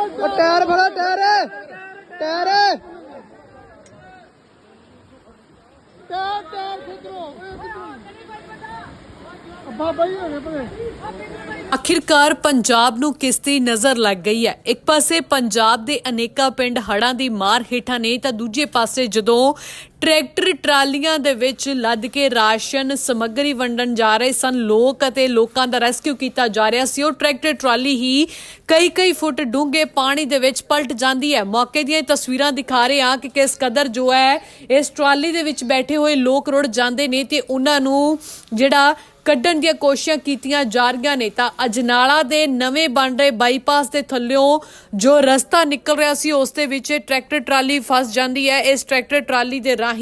ਉਹ ਟਾਇਰ ਫੜੋ, tyre. Tyre. Tyre Punjab ਨੂੰ ਕਿਸ ਦੀ ਨਜ਼ਰ ਲੱਗ ਗਈ ਹੈ? ਇੱਕ ਪਾਸੇ ਪੰਜਾਬ ਦੇ ਅਨੇਕਾਂ ਪਿੰਡ ਹੜਾਂ ਦੀ ਮਾਰ ਹੇਠਾਂ ਨੇ ਤਾਂ ਦੂਜੇ ਪਾਸੇ ਜਦੋਂ ਟਰੈਕਟਰ ਟਰਾਲੀਆਂ ਦੇ ਵਿੱਚ ਲੱਦ ਕੇ ਰਾਸ਼ਨ ਸਮੱਗਰੀ ਵੰਡਣ ਜਾ ਰਹੇ ਸਨ। ਲੋਕ ਅਤੇ ਲੋਕਾਂ ਦਾ ਰੈਸਕਿਊ ਕੀਤਾ ਜਾ ਰਿਹਾ ਸੀ। ਉਹ ਟਰੈਕਟਰ ਟਰਾਲੀ ਹੀ ਕਈ ਕਈ ਫੁੱਟ ਡੂੰਘੇ ਪਾਣੀ ਦੇ ਵਿੱਚ ਪਲਟ ਜਾਂਦੀ ਹੈ। ਮੌਕੇ ਦੀਆਂ ਤਸਵੀਰਾਂ ਦਿਖਾ ਰਹੇ ਹਾਂ ਕਿ ਕਿਸ ਕਦਰ ਜੋ ਹੈ, ਇਸ ਟਰਾਲੀ ਦੇ ਵਿੱਚ ਬੈਠੇ ਹੋਏ ਲੋਕ ਰੁੜ ਜਾਂਦੇ ਨੇ ਤੇ ਉਹਨਾਂ ਨੂੰ ਜਿਹੜਾ ਕੱਢਣ ਦੀਆਂ ਕੋਸ਼ਿਸ਼ਾਂ ਕੀਤੀਆਂ ਜਾ ਰਹੀਆਂ ਨੇ। ਤਾਂ ਅਜਨਾਲਾ ਦੇ ਨਵੇਂ ਬਣ ਰਹੇ ਬਾਈਪਾਸ ਦੇ ਥੱਲਿਓਂ ਜੋ ਰਸਤਾ ਨਿਕਲ ਰਿਹਾ ਸੀ, ਉਸ ਦੇ ਵਿੱਚ ਟਰੈਕਟਰ ਟਰਾਲੀ ਫਸ ਜਾਂਦੀ ਹੈ। ਇਸ ਟਰੈਕਟਰ ਟਰਾਲੀ ਦੇ ਰਾਹੀਂ